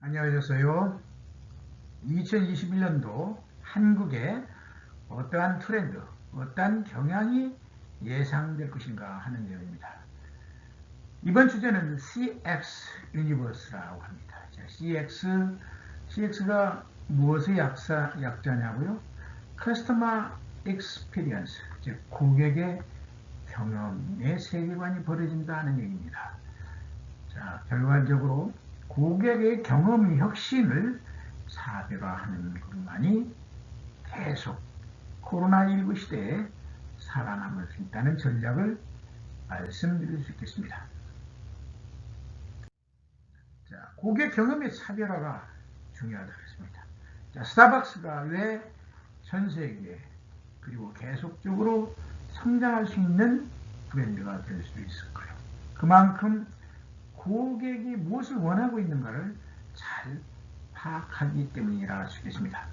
안녕하셨어요. 2021년도 한국의 어떠한 트렌드, 어떠한 경향이 예상될 것인가 하는 내용입니다. 이번 주제는 CX 유니버스라고 합니다. 자, CX, CX가 무엇의 약사, 약자냐고요? Customer Experience, 즉 고객의 경험의 세계관이 벌어진다는 얘기입니다. 자, 결과적으로 고객의 경험 혁신을 사별화하는 것만이 계속 코로나19 시대에 살아남을 수 있다는 전략을 말씀드릴 수 있겠습니다. 자, 고객 경험의 차별화가 중요하다고 했습니다. 자, 스타벅스가 왜 전 세계에 그리고 계속적으로 성장할 수 있는 브랜드가 될 수 있을까요? 그만큼 고객이 무엇을 원하고 있는가를 잘 파악하기 때문이라 할 수 있겠습니다.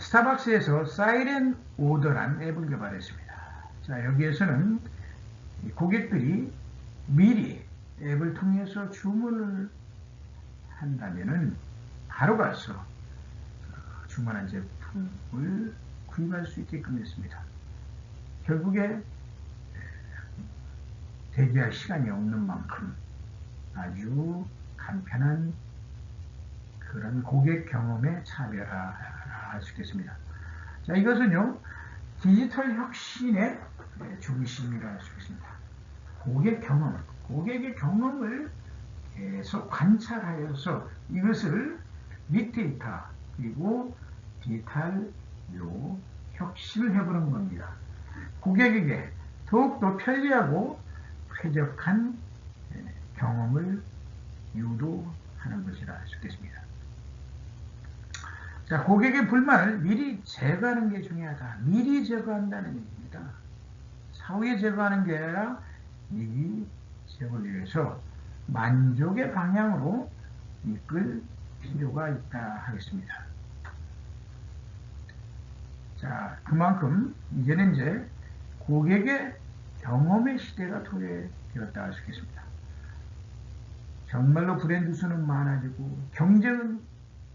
스타벅스에서 사이렌 오더란 앱을 개발했습니다. 자, 여기에서는 고객들이 미리 앱을 통해서 주문을 한다면은 바로 가서 주문한 제품을 구입할 수 있게끔 했습니다. 결국에 대기할 시간이 없는 만큼 아주 간편한 그런 고객 경험의 차별화할 수 있겠습니다. 자, 이것은요, 디지털 혁신의 중심이라 할 수 있습니다. 고객 경험, 고객의 경험을 계속 관찰하여서 이것을 빅데이터 그리고 디지털로 혁신을 해보는 겁니다. 고객에게 더욱더 편리하고 쾌적한 경험을 유도하는 것이라 있겠습니다. 자, 고객의 불만을 미리 제거하는 게 중요하다. 미리 제거한다는 얘기입니다. 사후에 제거하는 게 아니라 미리 제거를 위해서 만족의 방향으로 이끌 필요가 있다 하겠습니다. 자, 그만큼 이제는 이제 고객의 경험의 시대가 도래되었다 할 수 있겠습니다. 정말로 브랜드 수는 많아지고 경쟁은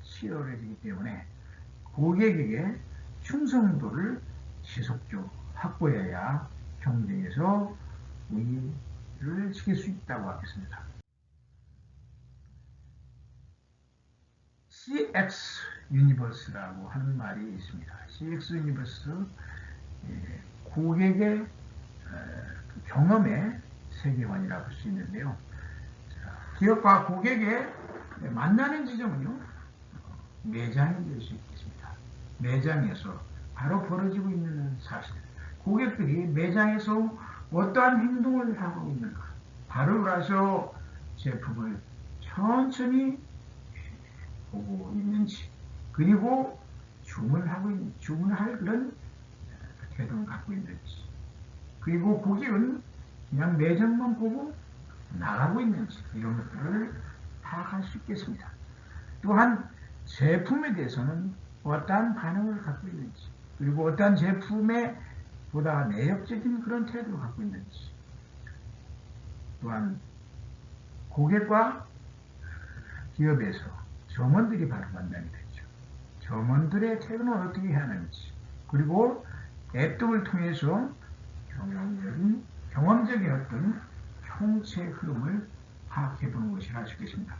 치열해지기 때문에 고객에게 충성도를 지속적으로 확보해야 경쟁에서 우위를 지킬 수 있다고 하겠습니다. CX 유니버스라고 하는 말이 있습니다. CX 유니버스 예, 고객의 그 경험의 세계관이라고 할 수 있는데요. 기업과 고객의 만나는 지점은요, 매장이 될 수 있겠습니다. 매장에서 바로 벌어지고 있는 사실. 고객들이 매장에서 어떠한 행동을 하고 있는가. 바로 가서 제품을 천천히 보고 있는지, 그리고 주문하고 있는, 주문할 그런 태도를 갖고 있는지, 그리고 고객은 그냥 매장만 보고 나가고 있는지 이런 것들을 파악할 수 있겠습니다. 또한 제품에 대해서는 어떠한 반응을 갖고 있는지 그리고 어떠한 제품에 보다 매력적인 그런 태도를 갖고 있는지 또한 고객과 기업에서 점원들이 바로 만나게 되죠. 점원들의 태도는 어떻게 하는지 그리고 앱 등을 통해서 경험적인, 경험적인 어떤 통체 흐름을 파악해 보는 것이 할수 있겠습니다.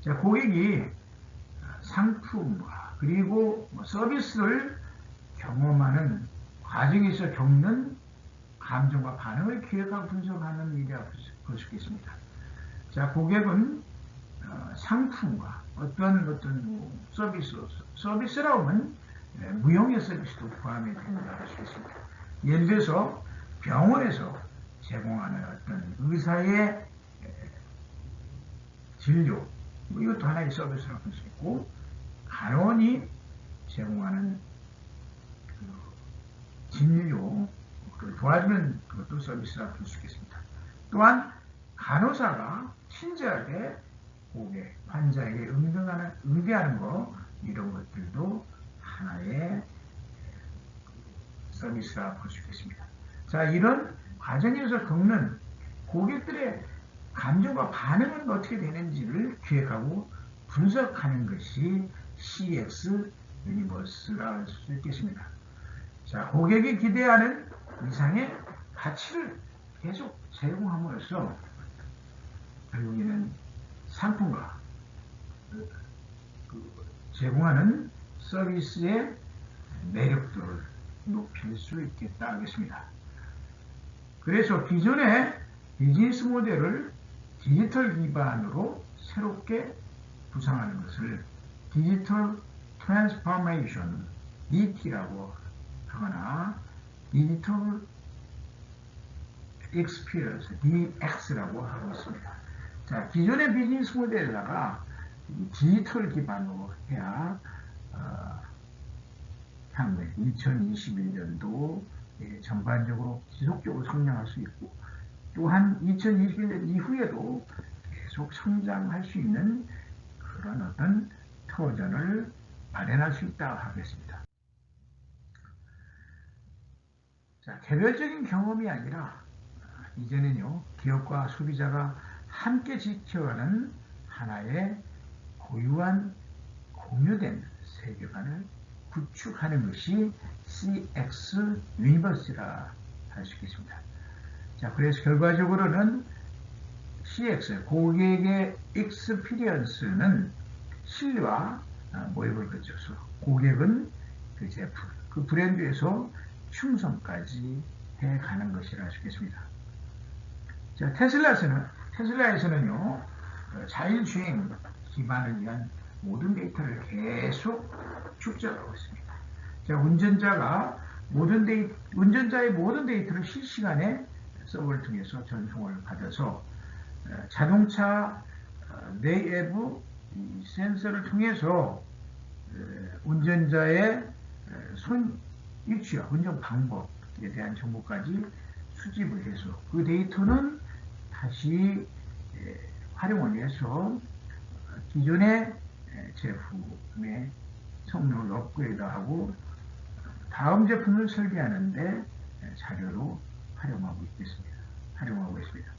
자, 고객이 상품과 그리고 뭐 서비스를 경험하는 과정에서 겪는 감정과 반응을 기획하고 분석하는 일이라고 볼 수 있겠습니다. 자, 고객은 어, 상품과 어떤 어떤 서비스, 서비스라고 하면 예, 무형의 서비스도 포함이 된다고 할 수 있습니다. 예를 들어서 병원에서 제공하는 어떤 의사의 진료 뭐 이것도 하나의 서비스라고 볼수 있고 간원이 제공하는 그 진료 그 도와주는 그것도 서비스라고 볼수 있겠습니다. 또한 간호사가 친절하게 고객, 환자에게 응대하는, 응대하는 거 이런 것들도 하나의 서비스라 볼 수 있겠습니다. 자, 이런 과정에서 겪는 고객들의 감정과 반응은 어떻게 되는지를 기획하고 분석하는 것이 CX 유니버스라 할 수 있겠습니다. 자, 고객이 기대하는 이상의 가치를 계속 제공함으로써 결국에는 상품과 그 제공하는 서비스의 매력도를 높일 수 있겠다 하겠습니다. 그래서 기존의 비즈니스 모델을 디지털 기반으로 새롭게 구상하는 것을 디지털 트랜스포메이션 DT라고 하거나 디지털 익스피리언스 DX라고 하고 있습니다. 자, 기존의 비즈니스 모델에다가 디지털 기반으로 해야 어, 향후에 2021년도 예, 전반적으로 지속적으로 성장할 수 있고 또한 2021년 이후에도 계속 성장할 수 있는 그런 어떤 터전을 마련할 수 있다 하겠습니다. 자, 개별적인 경험이 아니라 이제는요 기업과 소비자가 함께 지켜가는 하나의 고유한 공유된 세계관을 구축하는 것이 CX 유니버스라 할 수 있겠습니다. 자, 그래서 결과적으로는 CX 고객의 익스피리언스는 신뢰와 모입을 거쳐서 고객은 그 제품, 그 브랜드에서 충성까지 해가는 것이라 할 수 있겠습니다. 자, 테슬라에서는 테슬라에서는요 어, 자율주행 기반을 위한 모든 데이터를 계속 축적하고 있습니다. 자, 운전자가 모든 데이 운전자의 모든 데이터를 실시간에 서버를 통해서 전송을 받아서 어, 자동차 어, 내외부 센서를 통해서 운전자의 손 위치와 운전 방법에 대한 정보까지 수집을 해서 그 데이터는 다시 활용을 해서 기존의 제품의 성능을 업그레이드하고 다음 제품을 설계하는데 자료로 활용하고 있겠습니다. 활용하고 있습니다.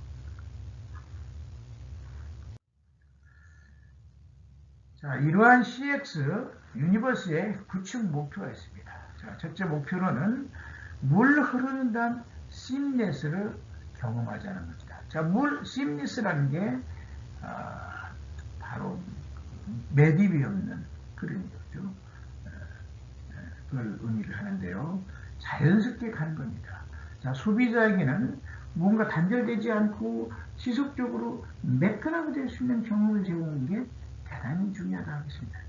자, 이러한 CX 유니버스의 구축 목표가 있습니다. 자, 첫째 목표로는 물 흐르는 단 심리스를 경험하자는 겁니다. 자, 물 심리스라는 게 아, 바로 매듭이 없는 그런. 그걸 의미를 하는데요. 자연스럽게 가는 겁니다. 자, 소비자에게는 뭔가 단절되지 않고 지속적으로 매끈하게 될 수 있는 경험을 제공하는 게 대단히 중요하다 하겠습니다.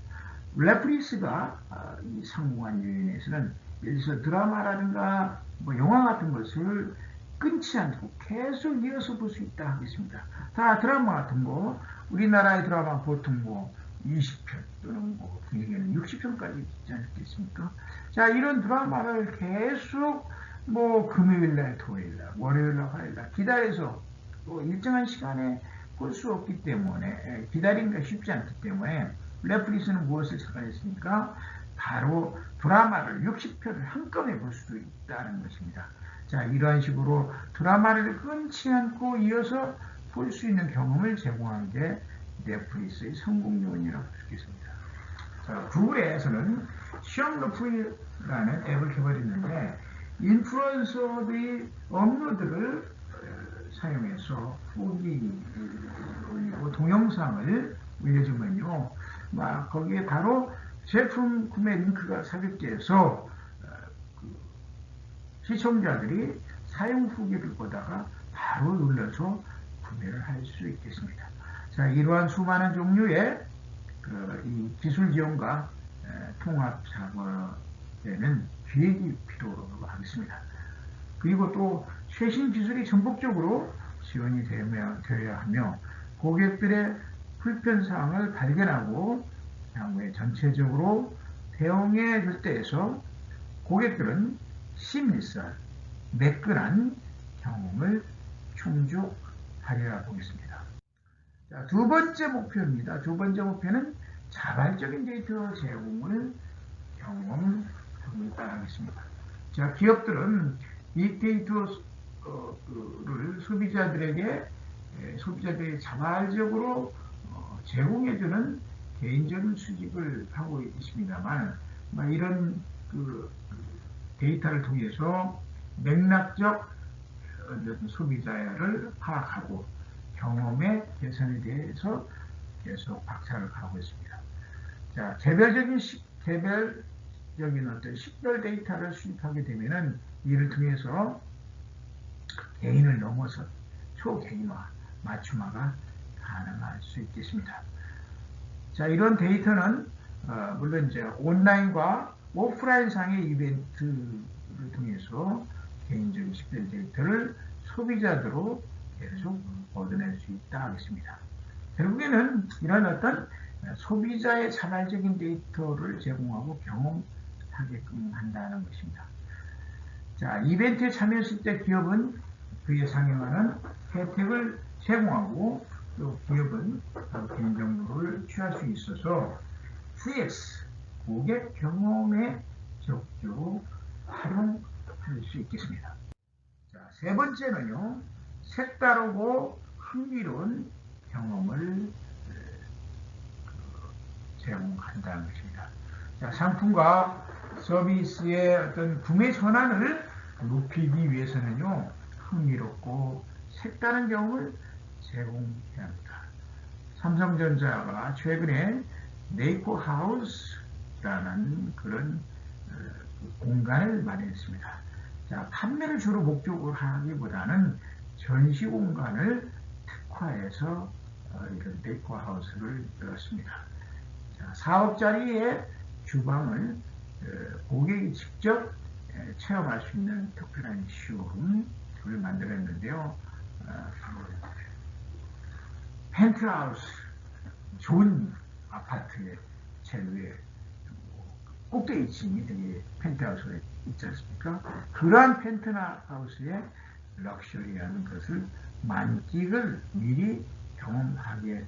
레프리스가 아, 이 성공한 요인에서는 예를 들어서 드라마라든가 뭐 영화 같은 것을 끊지 않고 계속 이어서 볼 수 있다 하겠습니다. 다 드라마 같은 거 우리나라의 드라마 보통 뭐 20편 또는 뭐 분위기는 60편까지 있지 않겠습니까? 자 이런 드라마를 계속 뭐 금요일날, 토요일날, 월요일날, 화요일날 기다려서 또 일정한 시간에 볼 수 없기 때문에 기다리기가 쉽지 않기 때문에 넷플릭스는 무엇을 생각했습니까? 바로 드라마를 60편을 한꺼번에 볼 수도 있다는 것입니다. 자, 이러한 식으로 드라마를 끊지 않고 이어서 볼 수 있는 경험을 제공한 게 넷플릭스의 성공 요인이라고 할수 있겠습니다. 자, 구글에서는 시험러프라는 앱을 개발했는데 인플루언서들이 업로드를 사용해서 후기 올리고 동영상을 올려주면요. 막 거기에 바로 제품 구매 링크가 삽입돼서 그 시청자들이 사용 후기를 보다가 바로 눌러서 구매를 할 수 있겠습니다. 자, 이러한 수많은 종류의 그이 기술 지원과 통합 작업에는 기획이 필요로 하겠습니다. 그리고 또 최신 기술이 전폭적으로 지원이 되어야 하며 고객들의 불편사항을 발견하고 향후에 전체적으로 대응해 줄 때에서 고객들은 심리살, 매끈한 경험을 충족하리라 보겠습니다. 자, 두 번째 목표입니다. 두 번째 목표는 자발적인 데이터 제공을 경험하고 있다 하겠습니다. 자, 기업들은 빅데이터를 소비자들에게 에, 소비자들이 자발적으로 어, 제공해주는 개인적인 수집을 하고 있습니다만 뭐 이런 그 데이터를 통해서 맥락적 소비자를 파악하고 경험의 개선에 대해서 계속 박차를 가고 있습니다. 자, 개별적인 시, 개별적인 어떤 식별 데이터를 수집하게 되면은 이를 통해서 개인을 넘어서 초개인화, 맞춤화가 가능할 수 있겠습니다. 자, 이런 데이터는 어, 물론 이제 온라인과 오프라인 상의 이벤트를 통해서 개인적인 식별 데이터를 소비자들로 계속 얻어낼 수 있다 하겠습니다. 결국에는 이런 어떤 소비자의 자발적인 데이터를 제공하고 경험하게끔 한다는 것입니다. 자, 이벤트에 참여했을 때 기업은 그에 상응하는 혜택을 제공하고 또 기업은 개인 정보를 취할 수 있어서 CX, 고객 경험에 적극적으로 활용할 수 있겠습니다. 자, 세 번째는요, 색다르고 흥미로운 경험을 제공한다는 것입니다. 자, 상품과 서비스의 어떤 구매 전환을 높이기 위해서는요, 흥미롭고 색다른 경험을 제공해야 합니다. 삼성전자가 최근에 네이코 하우스라는 그런 어, 공간을 마련했습니다. 자, 판매를 주로 목적으로 하기보다는 전시 공간을 특화해서 어, 이런 네이코 하우스를 열었습니다. 자, 4억짜리의 주방을 어, 고객이 직접 체험할 수 있는 특별한 쇼룸을 만들었는데요. 펜트하우스, 좋은 아파트의 제일 위에 꼭대기 층이 되게 펜트하우스가 있지 않습니까? 그러한 펜트하우스의 럭셔리한 것을 만끽을 미리 경험하게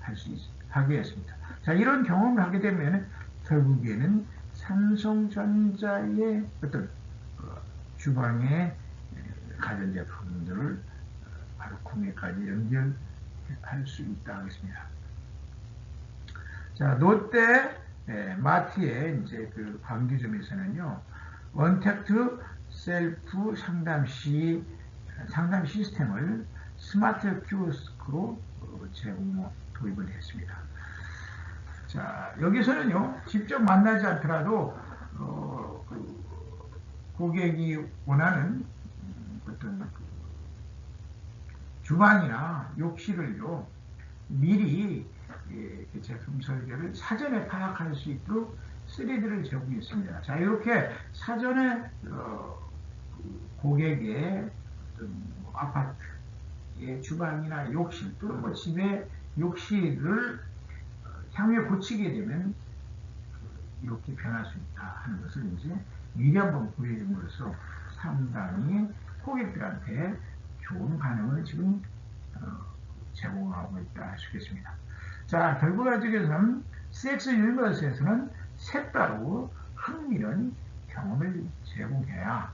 할 수 하게 했습니다. 자, 이런 경험을 하게 되면 결국에는 삼성전자의 어떤 어, 주방의 가전제품들을 어, 바로 구매까지 연결할 수 있다 하겠습니다. 자, 롯데 예, 마트의 이제 그 광교점에서는요, 원택트 셀프 상담 시 상담 시스템을 스마트 키오스크로 어, 제공 도입을 했습니다. 자, 여기서는요, 직접 만나지 않더라도, 어, 그 고객이 원하는 어떤 그 주방이나 욕실을요, 미리 예, 그 제품 설계를 사전에 파악할 수 있도록 3D를 제공했습니다. 자, 이렇게 사전에 어, 그 고객의 뭐 아파트의 주방이나 욕실 또는 뭐 집의 욕실을 어, 향후에 고치게 되면 이렇게 변할 수 있다 하는 것을 이제 미리 한번 보여줌으로써 상당히 고객들한테 좋은 반응을 지금 어, 제공하고 있다 할 수 있겠습니다. 자, 결과적으로는 CX 유니버스에서는 색다르고 흥미로운 경험을 제공해야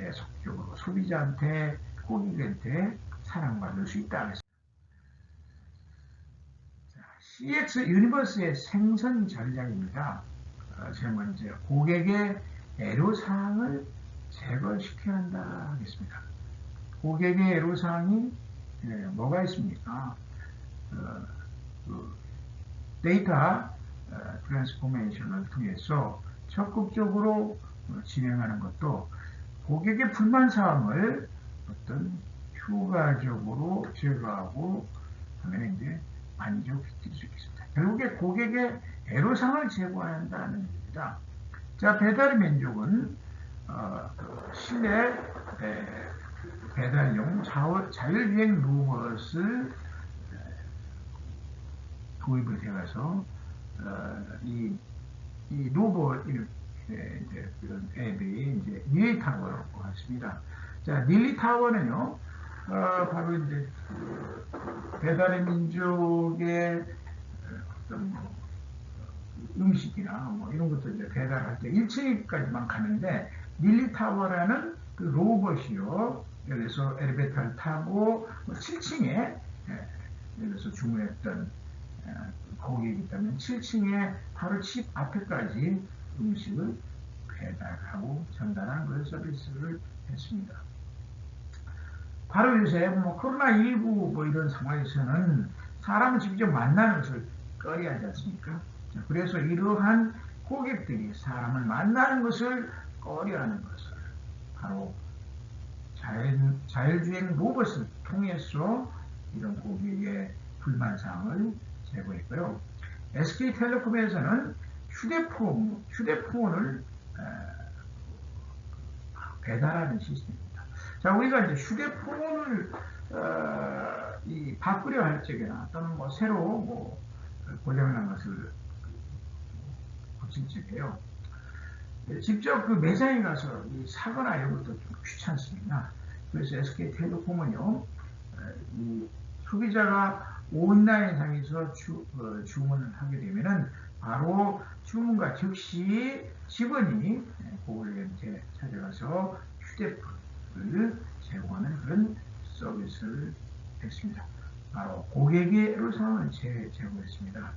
계속적으로 소비자한테 고객한테 사랑받을 수 있다. 자, CX 유니버스의 생선 전략입니다. 어, 제일 먼저 고객의 애로사항을 제거시켜야 한다 하겠습니다. 고객의 애로사항이 예, 뭐가 있습니까? 어, 그 데이터 트랜스포메이션을 통해서 적극적으로 어, 진행하는 것도 고객의 불만 사항을 어떤 효과적으로 제거하고 하면 이제 만족시킬 수 있겠습니다. 결국에 고객의 애로사항을 제거해야 한다는 겁니다. 자, 배달 민족은 어, 그 실내 배달용 자율주행 로봇을 도입을 되어서 어, 이, 이 로봇 이렇게 이제 그런 앱이 이제 닐리 타워라고 하십니다. 자, 닐리 타워는요, 어, 바로 이제 배달의 민족의 어떤 뭐 음식이나 뭐 이런 것들 이제 배달할 때 1층까지만 가는데 닐리 타워라는 그 로봇이요, 들어서 엘리베이터를 타고 7층에 예를 들어서 주문했던 어, 고객이 있다면 7층에 바로 집 앞에까지 음식을 배달하고 전달하는 그런 서비스를 했습니다. 바로 요새 뭐 코로나19 뭐 이런 상황에서는 사람을 직접 만나는 것을 꺼려 하지 않습니까? 자, 그래서 이러한 고객들이 사람을 만나는 것을 꺼려 하는 것을 바로 자율, 자율주행 로봇을 통해서 이런 고객의 불만사항을 제거했고요. SK텔레콤에서는 휴대폰, 휴대폰을 배달하는 시스템입니다. 자, 우리가 이제 휴대폰을 어, 이 바꾸려 할 적에나 또는 뭐 새로 뭐 고장난 것을 고칠 적에요. 직접 그 매장에 가서 사거나 이런 것도 좀 귀찮습니다. 그래서 SK텔레콤은요, 이 소비자가 온라인 상에서 주, 어, 주문을 하게 되면은 바로 주문과 즉시 직원이 고객한테 찾아가서 휴대폰을 제공하는 그런 서비스를 했습니다. 바로 고객의 애로사항을 제공했습니다.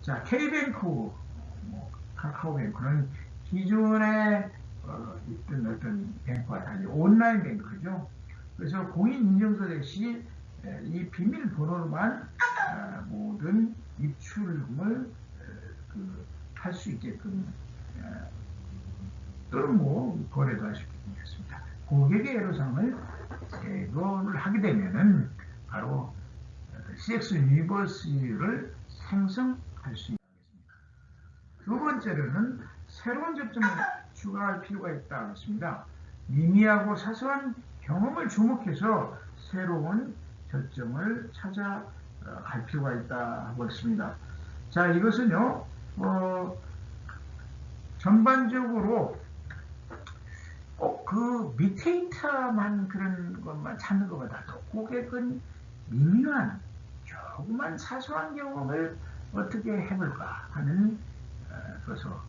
자, K뱅크, 뭐, 카카오뱅크는 기존에 어, 있던 어떤 뱅크와 달리 온라인 뱅크죠. 그래서 공인인증서 대신 이 비밀번호로만 아, 모든 입출금을 그, 할 수 있게끔 또는 뭐 거래도 할 수 있게끔 했습니다. 고객의 애로사항을 제거를 하게 되면은 바로 CX 유니버스를 생성할 수 있습니다. 두 번째로는 새로운 접점을 추가할 필요가 있다고 했습니다. 미미하고 사소한 경험을 주목해서 새로운 저점을 찾아갈 필요가 있다고 했습니다. 자, 이것은요, 어, 전반적으로 꼭그 밑에 있다만 그런 것만 찾는 것보다도 고객은 미묘한 조그만 사소한 경험을 어떻게 해볼까 하는 그래서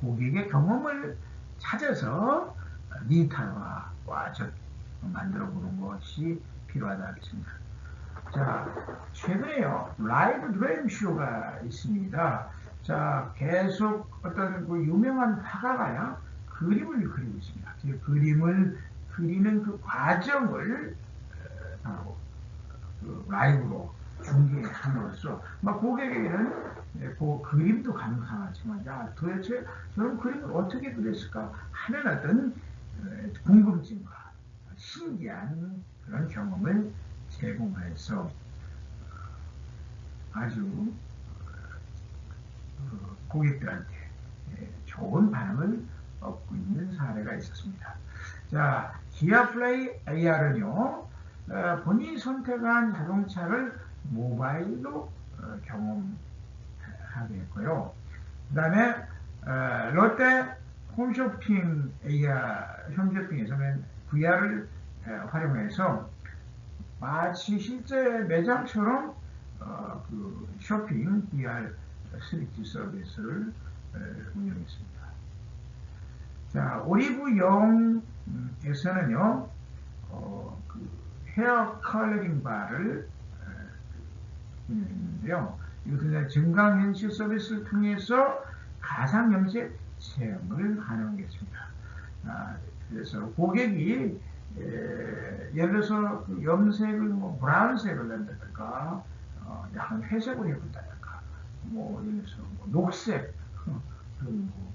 고객의 경험을 찾아서 니탈화와 만들어 보는 것이 필요하다 하겠습니다. 자, 최근에요, 라이브 드레임 쇼가 있습니다. 자, 계속 어떤 그 유명한 화가가요, 그림을 그리고 있습니다. 그 그림을 그리는 그 과정을 바로 그 라이브로 중계함으로써 막 고객에게는 그 그림도 감상하지만 야 도대체 저런 그림을 어떻게 그렸을까 하는 어떤 궁금증과 신기한 그런 경험을 제공해서 아주 그 고객들한테 좋은 반응을 얻고 있는 사례가 있었습니다. 자, 기아 플레이 AR은요, 본인이 선택한 자동차를 모바일로 어, 경험하게 했고요. 그 다음에 롯데 홈쇼핑 AR 홈쇼핑에서는 VR을 활용해서 마치 실제 매장처럼 어, 그 쇼핑 VR 3D 서비스를 운영했습니다. 자, 오리브 영에서는요, 어, 그 헤어 컬러링 바를 운영했는데요. 이것은 증강현실 서비스를 통해서 가상현실 체험을 가능하겠습니다. 아, 그래서 고객이 예, 예를 들어서 그 염색을 뭐 브라운색을 낸다든가 어, 약간 회색을 해본다든가 뭐 예를 들어서 뭐 녹색 그런 뭐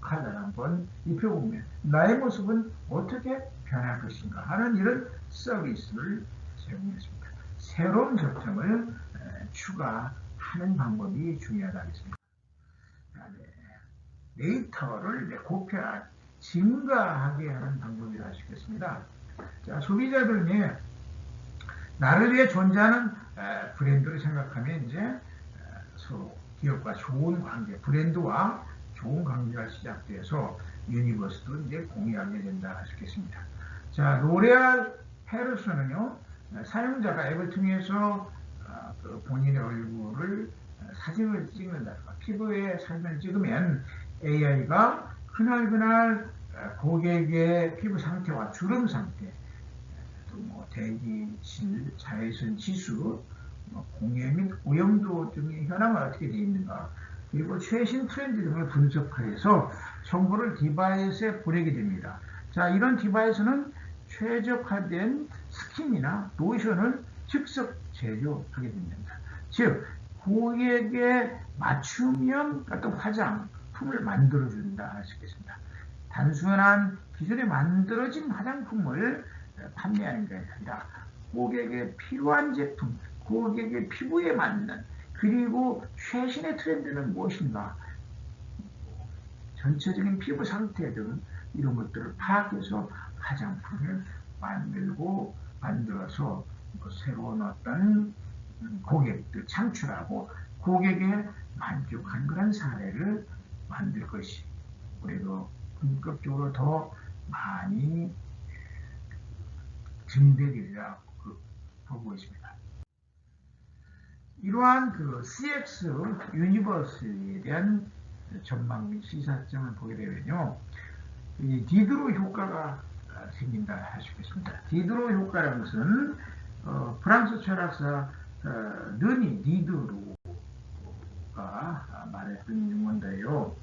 칼라를 한번 입혀보면 나의 모습은 어떻게 변할 것인가 하는 이런 서비스를 제공했습니다. 새로운 접점을 추가하는 방법이 중요하다 겠습니다 데이터를 고펴 증가하게 하는 방법이라 할 수 있겠습니다. 자, 소비자들은 나를 위해 존재하는 브랜드를 생각하면 이제 서로 기업과 좋은 관계, 브랜드와 좋은 관계가 시작돼서 유니버스도 이제 공유하게 된다 있겠습니다. 자, 로레알 페르소는요, 사용자가 앱을 통해서 어, 그 본인의 얼굴을 사진을 찍는다든가 피부에 사진을 찍으면 AI가 그날그날 고객의 피부 상태와 주름 상태, 뭐 대기질, 자외선 지수, 뭐 공해 및 오염도 등의 현황은 어떻게 되어 있는가, 그리고 최신 트렌드 등을 분석해서 정보를 디바이스에 보내게 됩니다. 자, 이런 디바이스는 최적화된 스킨이나 로션을 즉석 제조하게 됩니다. 즉, 고객의 맞춤형 어떤 화장품을 만들어준다 할 수 있겠습니다. 단순한 기존에 만들어진 화장품을 판매하는 게 아니라 고객의 필요한 제품, 고객의 피부에 맞는 그리고 최신의 트렌드는 무엇인가 전체적인 피부 상태 등 이런 것들을 파악해서 화장품을 만들고 만들어서 뭐 새로운 어떤 고객들 창출하고 고객의 만족한 그런 사례를 만들 것이 우리도 본격적으로 더 많이 증대되리라 그 보고 있습니다. 이러한 그 CX 유니버스에 대한 전망 및 시사점을 보게 되면요. 이 디드로 효과가 생긴다 있겠습니다. 디드로 효과라는 것은 어, 프랑스 철학사 어, 르니 디드로가 말했던 용어인데요.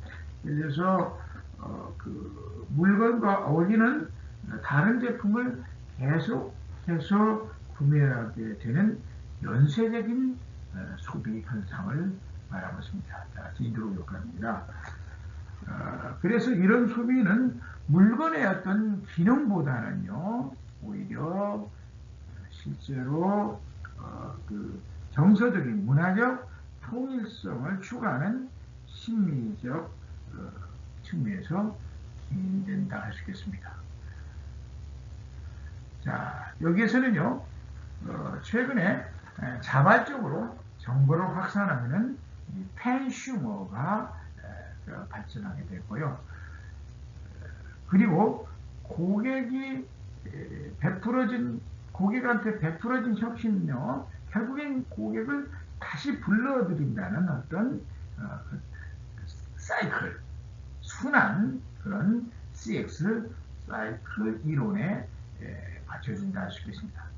그래서 어, 그 물건과 어울리는 다른 제품을 계속해서 구매하게 되는 연쇄적인 어, 소비 현상을 말하고 있습니다. 자, 디드로 효과입니다. 어, 그래서 이런 소비는 물건의 어떤 기능보다는요, 오히려 실제로 어, 그 정서적인 문화적 통일성을 추구하는 심리적 어, 측면에서 기인된다 할 수 있겠습니다. 자, 여기에서는요, 어, 최근에 자발적으로 정보를 확산하는 펜슈머가 발전하게 됐고요. 그리고 고객이 베풀어진 고객한테 베풀어진 혁신은요, 결국엔 고객을 다시 불러들인다는 어떤 어, 사이클, 순환 그런 CX 사이클 이론에 받쳐진다 할 수 있겠습니다.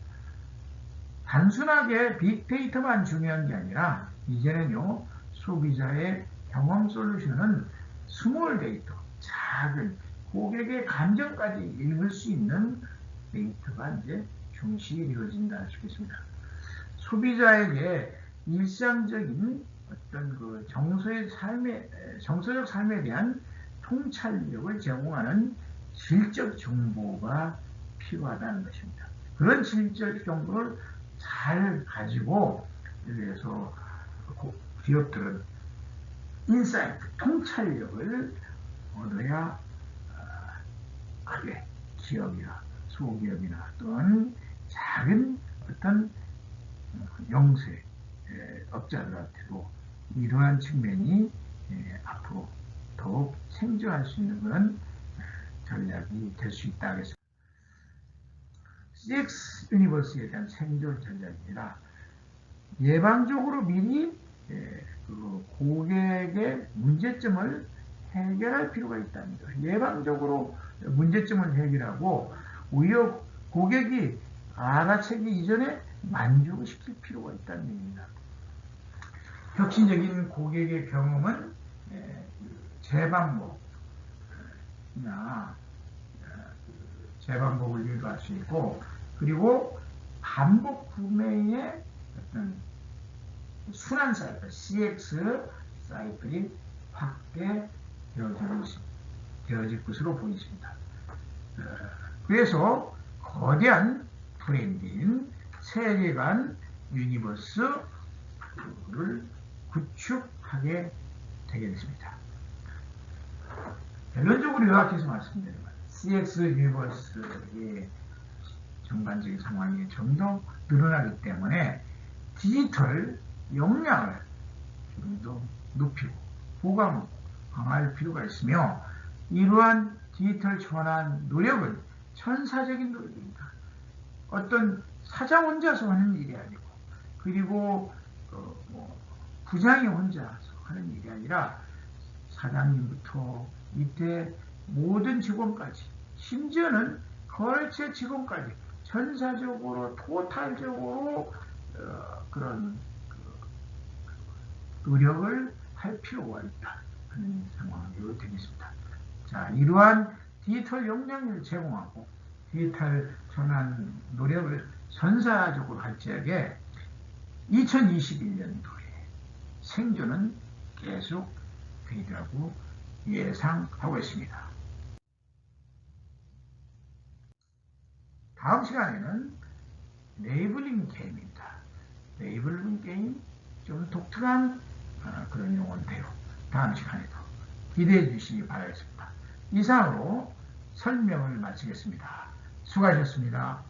단순하게 빅데이터만 중요한 게 아니라 이제는요 소비자의 경험 솔루션은 스몰 데이터, 작은 고객의 감정까지 읽을 수 있는 데이터가 이제 중시 이루어진다 할 수 있겠습니다. 소비자에게 일상적인 어떤 그 정서의 삶에 정서적 삶에 대한 통찰력을 제공하는 질적 정보가 필요하다는 것입니다. 그런 질적 정보를 잘 가지고 그래서 기업들은 인사이트, 통찰력을 얻어야 크게 기업이나 소기업이나 또는 작은 어떤 영세 업자들한테도 이러한 측면이 앞으로 더욱 생존할 수 있는 그런 전략이 될 수 있다 하겠습니다. CX 유니버스에 대한 생존 전략입니다. 예방적으로 미리 그 고객의 문제점을 해결할 필요가 거 예방적으로 문제점을 해결하고 오히려 고객이 알아채기 이전에 만족시킬 필요가 있다는 얘기입니다. 혁신적인 고객의 경험은 재방목이나 재방목을 유도할 수 있고 그리고 반복 구매의 어떤 순환 사이클, CX 사이클이 확대되어지고 되어질 것으로 보입니다. 어, 그래서 거대한 브랜드인 세계관 유니버스를 구축하게 되겠습니다. 결론적으로 요약해서 말씀드리면 CX 유니버스의 전반적인 상황이 좀 더 늘어나기 때문에 디지털 역량을 좀 더 높이고 보강 강화할 필요가 있으며 이러한 디지털 전환 노력은 천사적인 노력입니다. 어떤 사장 혼자서 하는 일이 아니고 그리고 어, 뭐 부장이 혼자서 하는 일이 아니라 사장님부터 밑에 모든 직원까지 심지어는 거래처 직원까지 전사적으로 토탈적으로 어, 그런 그 노력을 할 필요가 있다 하는 상황이 되겠습니다. 자, 이러한 디지털 역량을 제공하고 디지털 전환 노력을 선사적으로 할 적에 2021년도에 생존은 계속 되리라고 예상하고 있습니다. 다음 시간에는 레이블링 게임입니다. 레이블링 게임 좀 독특한 어, 그런 용어인데요. 다음 시간에도 기대해 주시기 바라겠습니다. 이상으로 설명을 마치겠습니다. 수고하셨습니다.